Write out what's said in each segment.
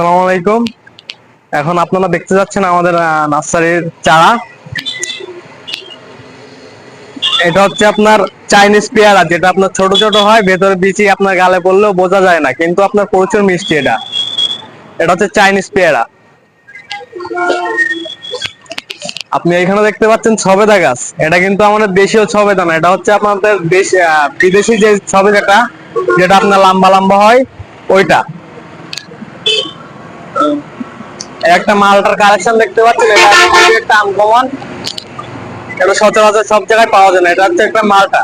আসসালামু আলাইকুম। এখন আপনারা দেখতে যাচ্ছেন আমাদের নার্সারির চারা। এটা হচ্ছে আপনার চাইনিজ পেয়ারা, যেটা আপনার ছোট ছোট হয়, ভেতরে বিচি আপনার গালে পড়লেও বোঝা যায় না, কিন্তু আপনার প্রচুর মিষ্টি এটা। এটা হচ্ছে চাইনিজ পেয়ারা। আপনি এখানে দেখতে পাচ্ছেন ছবেদা গাছ। এটা কিন্তু আমাদের দেশীয় ছবেদা না, এটা হচ্ছে আপনাদের বিদেশি যে ছবেদাটা যেটা আপনার লম্বা লম্বা হয়, ওইটা। একটা মালটার কালেকশন দেখতে পাচ্ছেন, এটা একটা আনকমন এটা সচরাচর সব জায়গায় পাওয়া যায় না, এটা হচ্ছে একটা মালটা।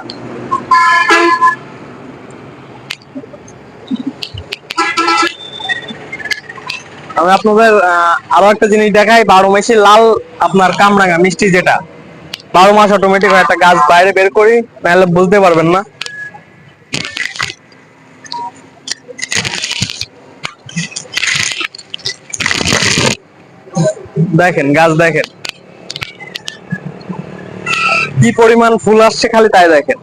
আমি আপনাদের আরও একটা জিনিস দেখাই, বারো মাসি লাল আপনার কামরাঙা, মিষ্টি যেটা। বারো মাস অটোমেটিক একটা গাছ বাইরে বের করি, নাহলে বুঝতে পারবেন না। দেখেন, গাছ দেখেন। কি পরিমাণ ফুল আসছে খালি তাই দেখেন।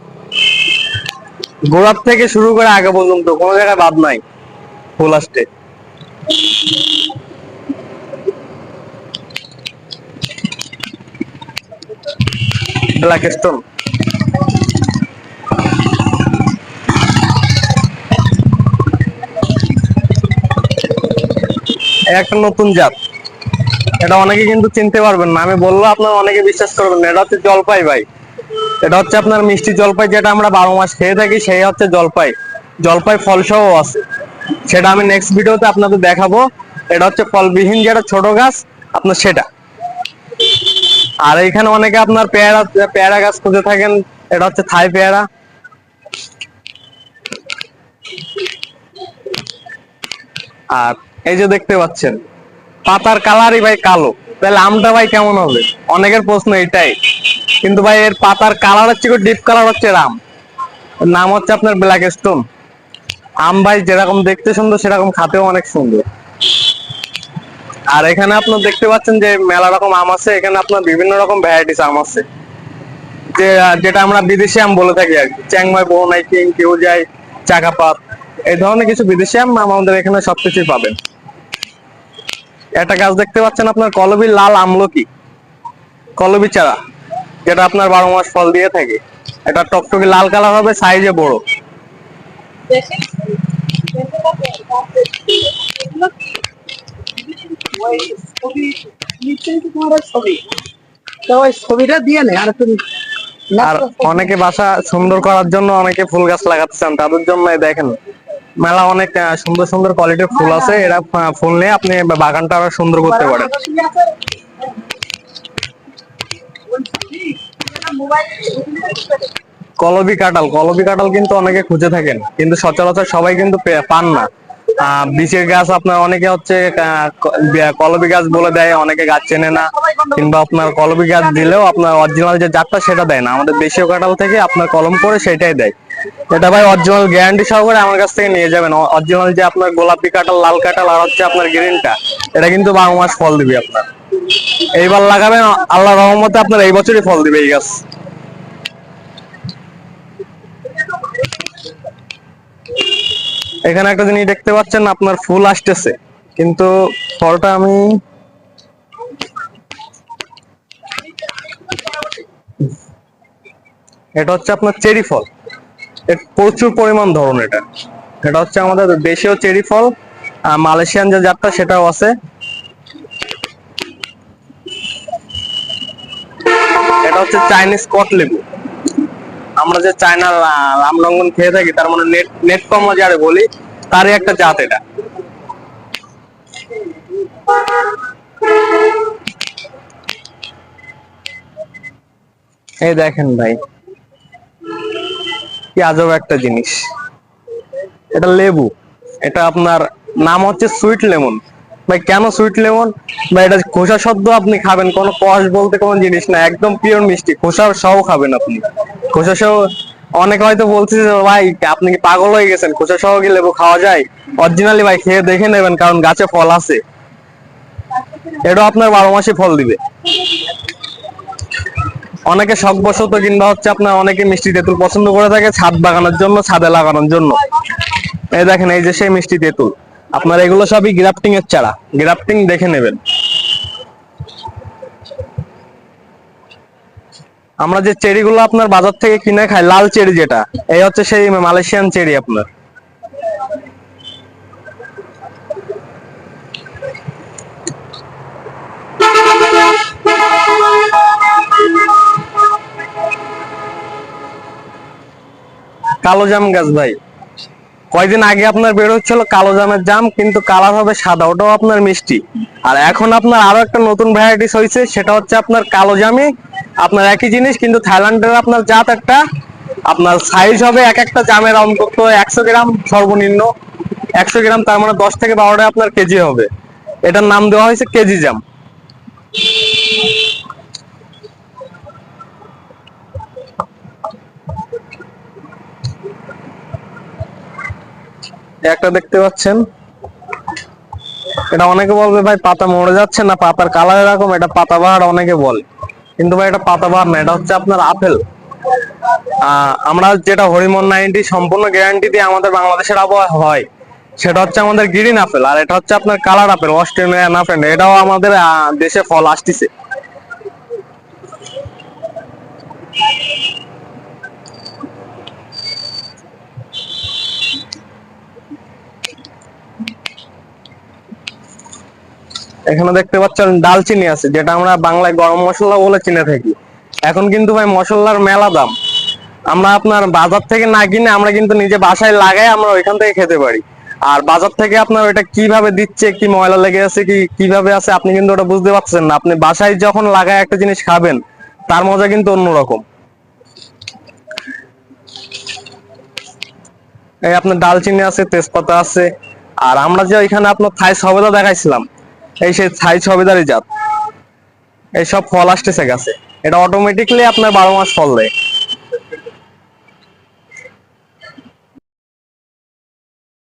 গোড়ার থেকে শুরু করে আগে পর্যন্ত, কোনো জায়গায় বাদ নাই ফুল ব্ল্যাক স্টোন। একটা নতুন জাত। এটা অনেকে কিন্তু চিনতে পারবেন না। আমি বলব আপনার অনেকে বিশ্বাস করবেন না। এটা হচ্ছে জলপাই ভাই। এটা হচ্ছে আপনার মিষ্টি জলপাই, যেটা আমরা বারো মাস খেয়ে থাকি, সেই হচ্ছে জলপাই। জলপাই ফলসহ আছে। সেটা আমি নেক্সট ভিডিওতে আপনাদের দেখাবো। এটা হচ্ছে ফলবিহীন যেটা ছোট গাছ, আপনার সেটা। আর এখানে অনেকে আপনার পেয়ারা পেয়ারা গাছ খুঁজে থাকেন। এটা হচ্ছে থাই পেয়ারা। আর এই যে দেখতে পাচ্ছেন পাতার কালারই ভাই কালো। তাহলে আমটা ভাই কেমন হবে? অনেকের প্রশ্ন এটাই। কিন্তু ভাই এর পাতার কালার হচ্ছে ডিপ কালার হচ্ছে রাম নাম হচ্ছে আপনার ব্ল্যাক স্টোন আম ভাই যেরকম দেখতে সুন্দর, সেরকম খাতেও অনেক সুন্দর। আর এখানে আপনার দেখতে পাচ্ছেন যে মেলা রকম আম আছে, এখানে আপনার বিভিন্ন রকম ভ্যারাইটিস আম আছে। যে যেটা আমরা বিদেশি আম বলে থাকি আর কি। চ্যাংমাই বোনাই কিং কেউ যায় চাকাপাত, এই ধরনের কিছু বিদেশি আম আমাদের এখানে সবকিছুই পাবেন। একটা গাছ দেখতে পাচ্ছেন আপনার কলবি লাল আমলকি কলবি চারা, যেটা আপনার বারো মাস ফল দিয়ে থাকে। এটা টকটকে লাল কালার হবে সাইজে বড়। আর অনেকে বাসা সুন্দর করার জন্য অনেকে ফুল গাছ লাগাতে চান, তাদের জন্য দেখেন। মেলা অনেক সুন্দর সুন্দর কোয়ালিটির ফুল আছে। এরা ফুল নিয়ে আপনি বাগানটা আরও সুন্দর করতে পারেন। কলবি কাঁঠাল কলবি কাঁঠাল কিন্তু অনেকে খুঁজে থাকেন, কিন্তু সচরাচর সবাই কিন্তু পান না। বিচের গাছ আপনার অনেকে হচ্ছে কলবি গাছ বলে দেয়, অনেকে গাছ চেনে না, কিংবা আপনার কলবি গাছ দিলেও আপনার অরিজিনাল যে জাতটা সেটা দেয় না। আমাদের দেশীয় কাঁঠাল থেকে আপনার কলম করে সেটাই দেয়। এটা ভাই অরিজিনাল গ্যারান্টি সহকারে আমার কাছ থেকে নিয়ে যাবেন। অরিজিনাল যে আপনার গোলাপি কাঁঠাল, লাল কাঁঠাল আর হচ্ছে আপনার গ্রিনটা এটা কিন্তু বারো মাস ফল দিবে আপনার। এইবার লাগাবেন আল্লাহ রহমতে আপনার এই বছরই ফল দিবে এই গাছ। এখানে একটা জিনিস দেখতে পাচ্ছেন, আপনার ফুল আসতেছে। কিন্তু ফলটা আমি এটা হচ্ছে আপনার চেরি ফল। প্রচুর পরিমাণ ধরন এটা। এটা হচ্ছে আমাদের দেশীয় চেরি ফল আর মালয়েশিয়ান যে জাতটা সেটাও আছে। এটা হচ্ছে চাইনিজ কট লেবু। আমরা যে চায়নার আহ, রামরঙ্গন খেয়ে থাকি তার মানে নেট নেট যারে বলি তারই একটা জাত এটা। এই দেখেন ভাই কি আজব একটা জিনিস। এটা লেবু। এটা আপনার নাম হচ্ছে সুইট লেমন ভাই, কেন সুইট লেমন ভাই, এটা খোসা সদ্য আপনি খাবেন, কোনো কষ বলতে কোনো জিনিস না, একদম পিওর মিষ্টি। খোসা সহ খাবেন আপনি। খোসা সহ অনেকে হয়তো বলছে যে, ভাই, আপনি কি পাগল হয়ে গেছেন? খোসা সহ কি লেবু খাওয়া যায়? অরিজিনালি ভাই, খেয়ে দেখে নেবেন, কারণ গাছে ফল আছে। এটা আপনার বারো মাসে ফল দিবে। অনেকে শখবশত কিংবা হচ্ছে আপনার অনেকে মিষ্টি তেঁতুল পছন্দ করে থাকে ছাদ বাগানোর জন্য, ছাদে লাগানোর জন্য। এই দেখেন, এই যে সেই মিষ্টি তেঁতুল। আপনার এগুলো সবই গ্রাফটিং এর চারা। গ্রাফটিং দেখে নেবেন। আমরা যে চেরি গুলো আপনার বাজার থেকে কিনে খাই, লাল চেরি যেটা, এই হচ্ছে সেই মালয়েশিয়ান চেরি আপনার। কালো জাম গাছ ভাই। কয়দিন আগে আপনার বের হচ্ছিল কালো জামের জাম, কিন্তু কালার হবে সাদা, ওটাও আপনার মিষ্টি। আর এখন আপনার আরও একটা নতুন ভ্যারাইটিস হয়েছে সেটা হচ্ছে আপনার কালো জামে। আপনার একই জিনিস, কিন্তু থাইল্যান্ডের আপনার জাত একটা। আপনার সাইজ হবে এক একটা জামের অন্তত একশো গ্রাম সর্বনিম্ন। একশো গ্রাম তার মানে দশ থেকে বারোটা আপনার কেজি হবে। এটার নাম দেওয়া হয়েছে কেজি জাম। একটা দেখতে পাচ্ছেন। এটা অনেকে বলবে, ভাই, পাতা মরে যাচ্ছে না? পাতার কালার এরকম, এটা পাতাবাহার অনেকে বলে। কিন্তু ভাই, এটা পাতাবাহার না, এটা হচ্ছে আপনার আপেল। আমরা যেটা হরিমন নাইনটি সম্পূর্ণ গ্যারান্টি দিয়ে আমাদের বাংলাদেশের আবহাওয়া হয়, সেটা হচ্ছে আমাদের গ্রিন আপেল আর এটা হচ্ছে আপনার কালার আপেল অস্ট্রেলিয়ান আপেল এটাও আমাদের দেশে ফল আসতেছে। এখানে দেখতে পাচ্ছেন ডালচিনি আছে, যেটা আমরা বাংলায় গরম মশলা বলে চিনে থাকি। এখন কিন্তু ভাই মশলার মেলা দাম। আমরা আপনার বাজার থেকে না কিনে আমরা কিন্তু নিজে বাসায় লাগাই আমরা ওইখান থেকে খেতে পারি। আর বাজার থেকে আপনার ওটা কীভাবে দিচ্ছে, কি ময়লা লেগে আছে, কি কীভাবে আছে, আপনি কিন্তু ওটা বুঝতে পারছেন না। আপনি বাসায় যখন লাগায় একটা জিনিস খাবেন, তার মজা কিন্তু অন্যরকম। এই আপনার ডালচিনি আছে, তেজপাতা আছে। আর আমরা যে ওইখানে আপনার থাই সবেদা দেখাইছিলাম এই সেই ছাই সবেদারই জাত। এই সব ফল আসতেছে গাছে। এটা অটোমেটিকলি আপনার বারো মাস ফল দেয়।